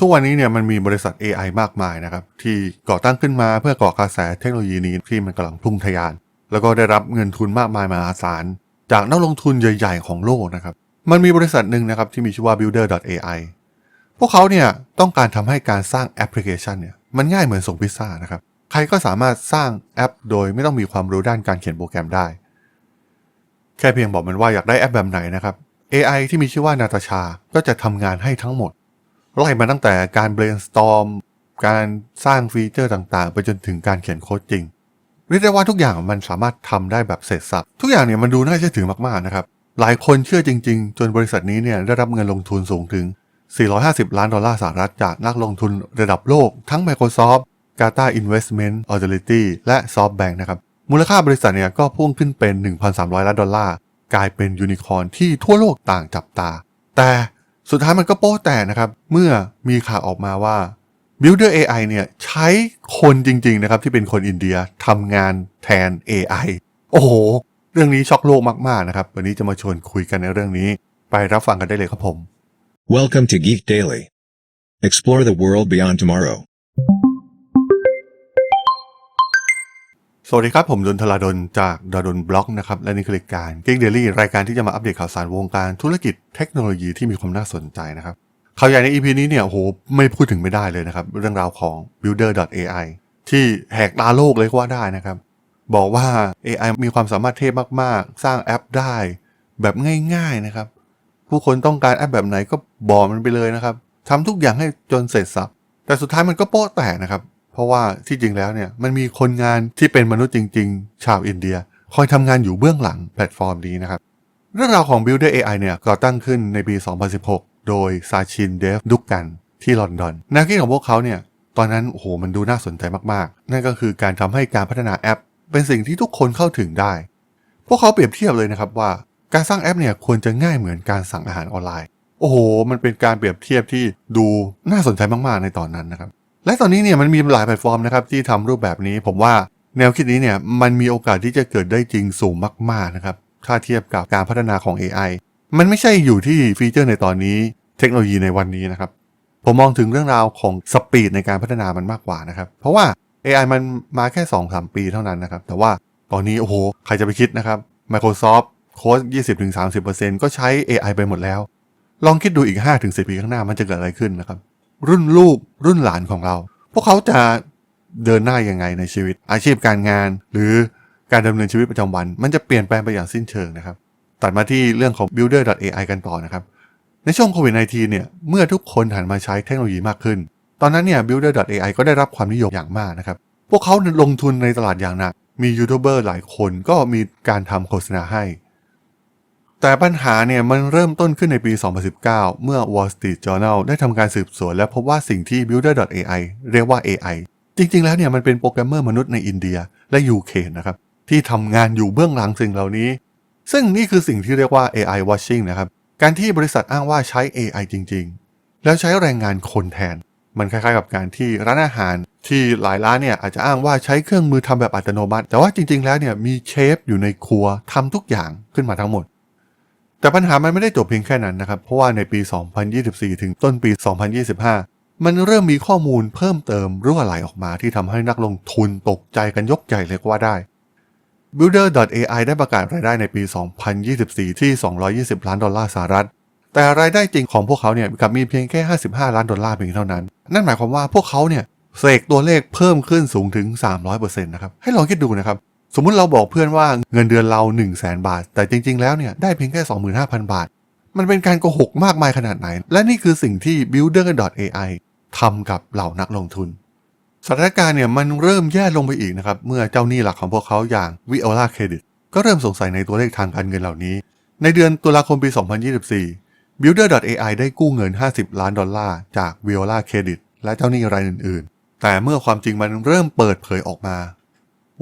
ทุกวันนี้เนี่ยมันมีบริษัท AI มากมายนะครับ ที่ก่อตั้งขึ้นมาเพื่อก่อกระแสเทคโนโลยีนี้ที่มันกำลังพุ่งทะยาน แล้วก็ได้รับเงินทุนมากมายมหาศาล จากนักลงทุนใหญ่ ๆ ของโลกนะครับ มันมีบริษัทหนึ่งนะครับที่มีชื่อว่า builder.ai พวกเขาเนี่ยต้องการทำให้การสร้างแอปพลิเคชันเนี่ยมันง่ายเหมือนส่งพิซซ่านะครับ ใครก็สามารถสร้างแอป โดยไม่ต้องมีความรู้ด้านการเขียนโปรแกรมได้ แค่เพียงบอกมันว่าอยากได้แอปแบบไหนนะครับ AI ที่มีชื่อว่านาตาชา ก็จะทำงานให้ทั้งหมด ไล่มาตั้งแต่การ brainstorm การสร้างฟีเจอร์ต่างๆ ไปจนถึงการเขียนโค้ดจริงเรียกได้ว่าทุกอย่างมันสามารถทำได้แบบเสร็จสับทุกอย่างเนี่ยมันดูน่าเชื่อถือมากๆนะครับหลายคนเชื่อจริง ๆ จนบริษัทนี้เนี่ยได้รับเงินลงทุนสูงถึง 450 ล้านดอลลาร์สหรัฐจากนักลงทุนระดับโลก ทั้ง Microsoft Qatar Investment Authority และ SoftBank นะครับมูลค่าบริษัทเนี่ยก็พุ่งขึ้นเป็น 1,300 ล้านดอลลาร์กลายเป็นยูนิคอร์นที่ทั่วโลกต่างจับตา แต่ สุดท้ายมันก็โป๊ะแตกนะครับ เมื่อมีข่าวออกมาว่า Builder AI เนี่ยใช้คนจริง ๆ นะครับ ที่เป็นคนอินเดียทำงานแทน AI โอ้โห เรื่องนี้ช็อกโลกมาก ๆ นะครับ วันนี้จะมาชวนคุยกันในเรื่องนี้ ไปรับฟังกันได้เลยครับผม Welcome to Geek Daily. Explore the world beyond tomorrow. สวัสดีครับ ผมดนทลาดนจากดดนบล็อกนะครับ และนี่คือรายการ Geek Daily รายการที่จะมาอัปเดตข่าวสารวงการธุรกิจเทคโนโลยีที่มีความน่าสนใจนะครับ ข่าวใหญ่ใน EP นี้เนี่ยโอ้โหไม่พูดถึงไม่ได้เลยนะครับ เรื่องราวของ builder.ai ที่แหกตาโลกเลยก็ว่าได้นะครับ บอกว่า AI มีความสามารถเทพมากๆ สร้างแอปได้แบบง่าย ๆนะครับ ผู้คนต้องการแอปแบบไหนก็บอกมันไปเลยนะครับทำทุกอย่างให้จนเสร็จสับแต่สุดท้ายมันก็โป๊ะแตกนะครับ เพราะว่าที่จริงแล้วเนี่ยมันมีคนงานที่เป็นมนุษย์จริง ๆ ชาวอินเดีย คอยทำงานอยู่เบื้องหลังแพลตฟอร์มนี้นะครับ เรื่องราวของ Builder AI เนี่ยก่อตั้งขึ้นในปี 2016 โดยซาชินเดฟดุกกันที่ลอนดอนแนวคิดของพวกเขาเนี่ยตอนนั้นโอ้โหมันดูน่าสนใจมากๆ นั่นก็คือการทำให้การพัฒนาแอป เป็นสิ่งที่ทุกคนเข้าถึงได้ พวกเขาเปรียบเทียบเลยนะครับว่าการสร้างแอปเนี่ยควรจะง่ายเหมือนการสั่งอาหารออนไลน์ โอ้โห มันเป็นการเปรียบเทียบที่ดูน่าสนใจมากๆในตอนนั้นนะครับ และตอนนี้เนี่ยมันมีหลายแพลตฟอร์มนะครับที่ทำรูปแบบนี้ผมว่าแนวคิดนี้เนี่ยมันมีโอกาสที่จะเกิดได้จริงสูงมากๆนะครับถ้าเทียบกับการพัฒนาของ AI มันไม่ใช่อยู่ที่ฟีเจอร์ในตอนนี้เทคโนโลยีในวันนี้นะครับผมมองถึงเรื่องราวของสปีดในการพัฒนามันมากกว่านะครับเพราะว่า AI มันมาแค่ 2-3 ปีเท่านั้นนะครับ แต่ว่าตอนนี้โอ้โห ใครจะไปคิดนะครับ Microsoft โค้ด20-30%ก็ใช้ AI ไปหมดแล้ว ลองคิดดูอีก 5-10 ปีข้างหน้ามันจะเกิดอะไรขึ้นนะครับ รุ่นลูกรุ่นหลานของเรา พวกเขาจะเดินหน้ายังไงในชีวิต อาชีพการงาน หรือการดำเนินชีวิตประจำวัน มันจะเปลี่ยนแปลงไปอย่างสิ้นเชิงนะครับ ตัดมาที่เรื่องของ builder.ai กันต่อนะครับ ในช่วงโควิด -19 เนี่ย เมื่อทุกคนหันมาใช้เทคโนโลยีมากขึ้น ตอนนั้นเนี่ย builder.ai ก็ได้รับความนิยมอย่างมากนะครับ พวกเขาลงทุนในตลาดอย่างหนัก มียูทูบเบอร์หลายคนก็มีการทำโฆษณาให้ แต่ปัญหาเนี่ยมันเริ่มต้นขึ้นในปี 2019 เมื่อ Wall Street Journal ได้ทำการสืบสวน และพบว่าสิ่งที่ builder.ai เรียกว่า AI จริง ๆ แล้วเนี่ยมันเป็นโปรแกรมเมอร์มนุษย์ในอินเดียและยูเคนะครับที่ทำงานอยู่เบื้องหลังสิ่งเหล่านี้ ซึ่งนี่คือสิ่งที่เรียกว่า AI washing นะครับการที่บริษัทอ้างว่าใช้ AI จริง ๆ แล้วใช้แรงงานคนแทน มันคล้ายๆ กับการที่ร้านอาหาร ที่หลายร้านเนี่ยอาจจะอ้างว่าใช้เครื่องมือทำแบบอัตโนมัติ แต่ว่าจริง ๆ แล้วเนี่ยมีเชฟอยู่ในครัวทำทุกอย่างขึ้นมาทั้งหมด แต่ปัญหามันไม่ได้จบเพียงแค่นั้นนะครับ เพราะว่าในปี 2024 ถึงต้นปี 2025 มันเริ่มมีข้อมูลเพิ่มเติมรั่วไหลออกมาที่ทำให้นักลงทุนตกใจกันยกใหญ่เลยก็ว่าได้ Builder.ai ได้ประกาศรายได้ในปี 2024 ที่ 220 ล้านดอลลาร์สหรัฐ แต่รายได้จริงของพวกเขาเนี่ยกลับมีเพียงแค่ 55 ล้านดอลลาร์เพียงเท่านั้น นั่นหมายความว่าพวกเขาเนี่ยเสกตัวเลขเพิ่มขึ้นสูงถึง 300%นะครับ ให้ลองคิดดูนะครับ สมมุติเราบอกเพื่อนว่าเงินเดือนเรา 1 0 0 0 0แบาท แต่จริง ๆ แล้วเนี่ยได้เพียงแค่ 25,000 บาท มันเป็นการโกหกมากมายขนาดไหน และนี่คือสิ่งที่ Builder.ai ทำกับเหล่านักลงทุน สถานการณ์เนี่ยมันเริ่มแย่ลงไปอีกนะครับ เมื่อเจ้าหนี้หลักของพวกเขาอย่าง Viola Credit ก็เริ่มสงสัยในตัวเลขทางการเงินเหล่านี้ ในเดือนตุลาคมปี 2024 Builder.ai ได้กู้เงิน 50 ล้านดอลลาร์จาก Viola Credit และเจ้าหนี้รายอื่น ๆ แต่เมื่อความจริงมันเริ่มเปิดเผยออกมา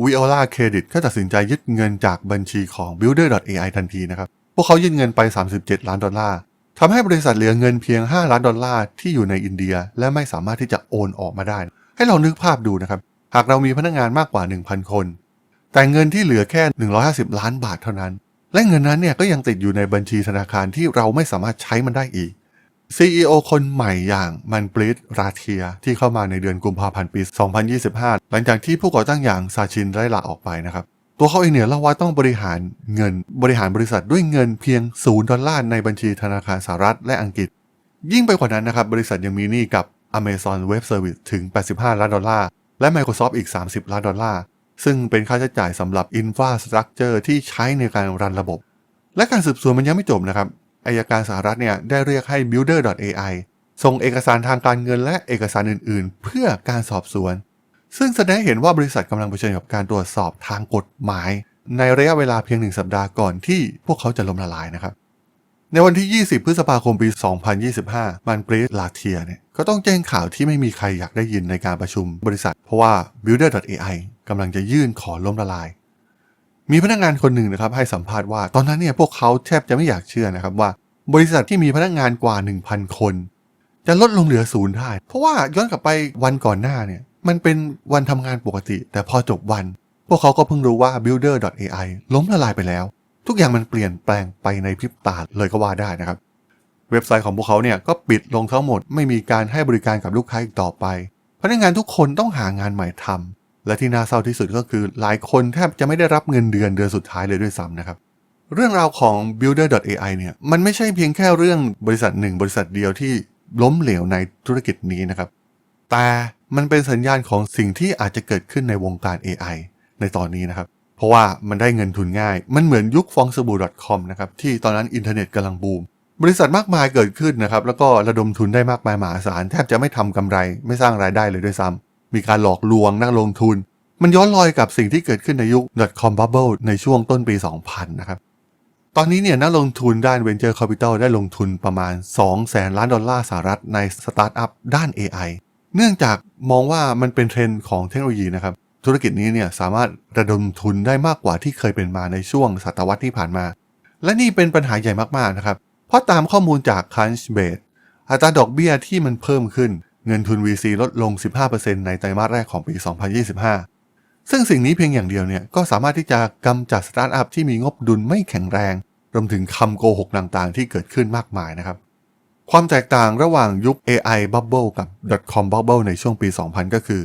Viola Credit ก็ตัดสินใจยึดเงินจากบัญชีของ Builder.ai ทันทีนะครับ พวกเขายึดเงินไป 37 ล้านดอลลาร์ทำให้บริษัทเหลือเงินเพียง 5 ล้านดอลลาร์ที่อยู่ในอินเดีย และไม่สามารถที่จะโอนออกมาได้ ให้เรานึกภาพดูนะครับ หากเรามีพนักงานมากกว่า 1,000 คน แต่เงินที่เหลือแค่ 150 ล้านบาทเท่านั้น และเงินนั้นเนี่ยก็ยังติดอยู่ในบัญชีธนาคารที่เราไม่สามารถใช้มันได้อีก CEO คนใหม่อย่างมันปริตราเทียที่เข้ามาในเดือนกุมภาพันธ์ปี 2025 หลังจากที่ผู้ก่อตั้งอย่างซาชินได้ลาออกไปนะครับตัวเขาเองเนี่ยเล่าว่าต้องบริหารเงินบริหารบริษัทด้วยเงินเพียง0ดอลลาร์ในบัญชีธนาคารสหรัฐและอังกฤษ ยิ่งไปกว่านั้นนะครับบริษัทยังมีหนี้กับ Amazon Web Service ถึง 85 ล้านดอลลาร์ และ Microsoft อีก 30 ล้านดอลลาร์ ซึ่งเป็นค่าใช้จ่ายสำหรับ Infrastructure ที่ใช้ในการรันระบบ และการสืบสวนมันยังไม่จบนะครับ อายการสหรัฐเนี่ยได้เรียกให้ Builder.ai ส่งเอกสารทางการเงินและเอกสารอื่น ๆ เพื่อการสอบสวน ซึ่งแสดงให้เห็นว่าบริษัทกำลังเผชิญกับการตรวจสอบทางกฎหมาย ในระยะเวลาเพียงหนึ่งสัปดาห์ก่อนที่พวกเขาจะล้มละลายนะครับ ในวันที่ 20 พฤษภาคมปี 2025 มันปรีสลาเทียเนี่ยก็ต้องแจ้งข่าวที่ไม่มีใครอยากได้ยินในการประชุมบริษัท เพราะว่า Builder.ai กำลังจะยื่นขอล้มละลาย มีพนักงานคนหนึ่งนะครับให้สัมภาษณ์ว่า ตอนนั้นเนี่ยพวกเขาแทบจะไม่อยากเชื่อนะครับว่า บริษัทที่มีพนักงานกว่า 1,000 คน จะลดลงเหลือศูนย์ได้ เพราะว่าย้อนกลับไปวันก่อนหน้าเนี่ยมันเป็นวันทำงานปกติ แต่พอจบวัน พวกเขาก็เพิ่งรู้ว่า Builder.ai ล้มละลายไปแล้ว ทุกอย่างมันเปลี่ยนแปลงไปในพริบตาเลยก็ว่าได้นะครับ เว็บไซต์ของพวกเขาเนี่ยก็ปิดลงทั้งหมด ไม่มีการให้บริการกับลูกค้าอีกต่อไป พนักงานทุกคนต้องหางานใหม่ทำ และที่น่าเศร้าที่สุดก็คือหลายคนแทบจะไม่ได้รับเงินเดือนเดือนสุดท้ายเลยด้วยซ้ำนะครับ เรื่องราวของ Builder.ai เนี่ย มันไม่ใช่เพียงแค่เรื่องบริษัทหนึ่งบริษัทเดียวที่ล้มเหลวในธุรกิจนี้นะครับ แต่มันเป็นสัญญาณของสิ่งที่อาจจะเกิดขึ้นในวงการ AI ในตอนนี้นะครับ เพราะว่ามันได้เงินทุนง่าย มันเหมือนยุคฟองสบู่ .com นะครับ ที่ตอนนั้นอินเทอร์เน็ตกำลังบูม บริษัทมากมายเกิดขึ้นนะครับ แล้วก็ระดมทุนได้มากมายมหาศาล แทบจะไม่ทำกำไร ไม่สร้างรายได้เลยด้วยซ้ำ มีการหลอกลวงนักลงทุน มันย้อนรอยกับสิ่งที่เกิดขึ้นในยุค .com bubble ในช่วงต้นปี 2000 นะครับ ตอนนี้เนี่ยนักลงทุนด้าน Venture Capital ได้ลงทุนประมาณ 2 แสนล้านดอลลาร์สหรัฐในสตาร์ทอัพด้าน AI เนื่องจากมองว่ามันเป็นเทรนด์ของเทคโนโลยีนะครับ ธุรกิจนี้เนี่ยสามารถระดมทุนได้มากกว่าที่เคยเป็นมาในช่วงศตวรรษที่ผ่านมา และนี่เป็นปัญหาใหญ่มากๆนะครับ เพราะตามข้อมูลจาก Crunchbase อัตราดอกเบี้ยที่มันเพิ่มขึ้น เงินทุน VC ลดลง 15%ในไตรมาสแรกของปี 2025 ซึ่งสิ่งนี้เพียงอย่างเดียวเนี่ยก็สามารถที่จะกำจัดสตาร์ทอัพที่มีงบดุลไม่แข็งแรง รวมถึงคำโกหกต่างๆ ที่เกิดขึ้นมากมายนะครับ ความแตกต่างระหว่างยุค AI Bubble กับ .com Bubble ในช่วงปี 2000 ก็คือ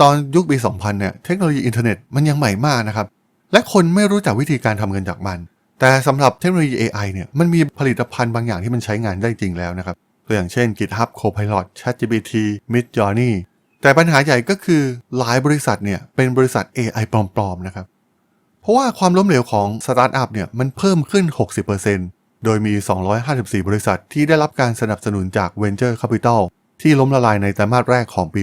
ตอนยุคปี 2000 เนี่ยเทคโนโลยีอินเทอร์เน็ตมันยังใหม่มากนะครับ และคนไม่รู้จักวิธีการทำเงินจากมัน แต่สำหรับเทคโนโลยี AI เนี่ยมันมีผลิตภัณฑ์บางอย่างที่มันใช้งานได้จริงแล้วนะครับ ตัวอย่างเช่น GitHub Copilot ChatGPT Midjourney แต่ปัญหาใหญ่ก็คือหลายบริษัทเนี่ยเป็นบริษัท AI ปลอมๆนะครับ เพราะว่าความล้มเหลวของสตาร์ทอัพเนี่ยมันเพิ่มขึ้น 60%โดยมี 254 บริษัทที่ได้รับการสนับสนุนจาก Venture Capital ที่ล้มละลายในไตรมาสแรกของปี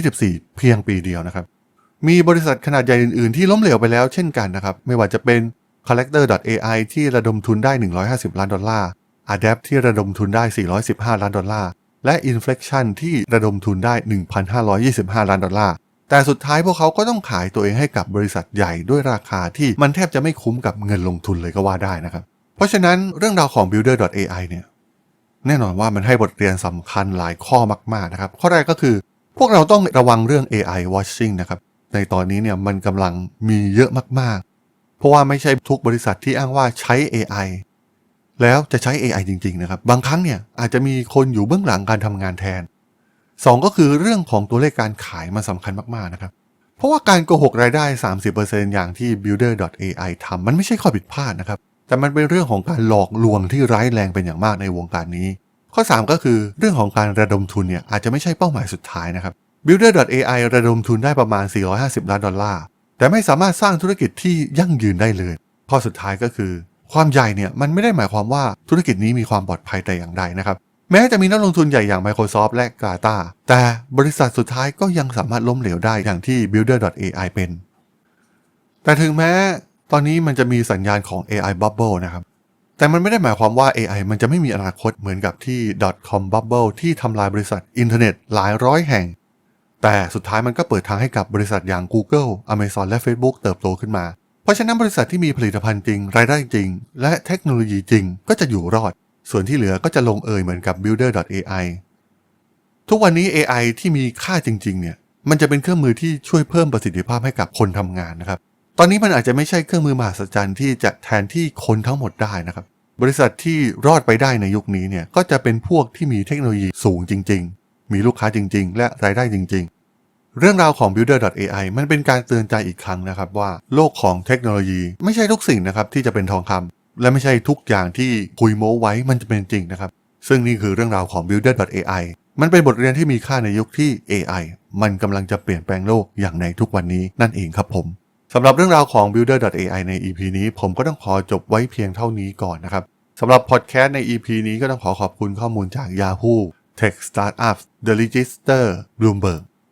2024 เพียงปีเดียวนะครับ มีบริษัทขนาดใหญ่อื่นๆ ที่ล้มเหลวไปแล้วเช่นกันนะครับ ไม่ว่าจะเป็น Collector.ai ที่ระดมทุนได้ 150 ล้านดอลลาร์ Adapt ที่ระดมทุนได้ 415 ล้านดอลลาร์ และ Inflection ที่ระดมทุนได้ 1,525 ล้านดอลลาร์ แต่สุดท้ายพวกเขาก็ต้องขายตัวเองให้กับบริษัทใหญ่ด้วยราคาที่มันแทบจะไม่คุ้มกับเงินลงทุนเลยก็ว่าได้นะครับ เพราะฉะนั้นเรื่องราวของ Builder.ai เนี่ยแน่นอนว่ามันให้บทเรียนสำคัญหลายข้อมาก ๆ นะครับ ข้อแรกก็คือ พวกเราต้องระวังเรื่อง AI washing นะครับ ในตอนนี้เนี่ยมันกำลังมีเยอะมากๆ เพราะว่าไม่ใช่ทุกบริษัทที่อ้างว่าใช้ AI แล้วจะใช้ AI จริง ๆ นะครับ บางครั้งเนี่ยอาจจะมีคนอยู่เบื้องหลังการทำงานแทน 2 ก็คือเรื่องของตัวเลขการขายมันสำคัญมาก ๆ นะครับ เพราะว่าการโกหกรายได้ 30%อย่างที่ Builder.ai ทำมันไม่ใช่ข้อผิดพลาดนะครับ แต่มันเป็นเรื่องของการหลอกลวงที่ร้ายแรงเป็นอย่างมากในวงการนี้ ข้อ 3 ก็คือเรื่องของการระดมทุนเนี่ยอาจจะไม่ใช่เป้าหมายสุดท้ายนะครับ Builder.ai ระดมทุนได้ประมาณ 450 ล้านดอลลาร์ แต่ไม่สามารถสร้างธุรกิจที่ยั่งยืนได้เลย ข้อสุดท้ายก็คือ ความใหญ่เนี่ยมันไม่ได้หมายความว่าธุรกิจนี้มีความปลอดภัยแต่อย่างใดนะครับ แม้จะมีนักลงทุนใหญ่อย่าง Microsoft และ Gata แต่บริษัทสุดท้ายก็ยังสามารถล้มเหลวได้อย่างที่ Builder.ai เป็น แต่ถึงแม้ตอนนี้มันจะมีสัญญาณของ AI Bubble นะครับ แต่มันไม่ได้หมายความว่า AI มันจะไม่มีอนาคตเหมือนกับที่ .com bubble ที่ทำลายบริษัทอินเทอร์เน็ตหลายร้อยแห่ง แต่สุดท้ายมันก็เปิดทางให้กับบริษัทอย่าง Google Amazon และ Facebook เติบโตขึ้นมา ราะฉะนั้นบริษัทที่มีผลิตภัณฑ์จริง รายได้จริง และเทคโนโลยีจริง ก็จะอยู่รอด ส่วนที่เหลือก็จะลงเอยเหมือนกับ Builder.ai ทุกวันนี้ AI ที่มีค่าจริงๆเนี่ยมันจะเป็นเครื่องมือที่ช่วยเพิ่มประสิทธิภาพให้กับคนทำงานนะครับ ตอนนี้มันอาจจะไม่ใช่เครื่องมือมหัศจรรย์ที่จะแทนที่คนทั้งหมดได้นะครับ บริษัทที่รอดไปได้ในยุคนี้เนี่ยก็จะเป็นพวกที่มีเทคโนโลยีสูงจริง ๆ มีลูกค้าจริง ๆ และรายได้จริง ๆ เรื่องราวของ Builder.ai มันเป็นการเตือนใจอีกครั้งนะครับว่าโลกของเทคโนโลยีไม่ใช่ทุกสิ่งนะครับที่จะเป็นทองคำและไม่ใช่ทุกอย่างที่คุยโม้ไว้มันจะเป็นจริงนะครับ ซึ่งนี่คือเรื่องราวของ Builder.ai มันเป็นบทเรียนที่มีค่าในยุคที่ AI มันกำลังจะเปลี่ยนแปลงโลกอย่างในทุกวันนี้นั่นเองครับผมสำหรับเรื่องราวของ Builder.ai ใน EP นี้ ผมก็ต้องขอจบไว้เพียงเท่านี้ก่อนนะครับสำหรับพอดแคสต์ใน EP นี้ก็ต้องขอขอบคุณข้อมูลจาก Yahoo Tech Startups The Register Bloomberg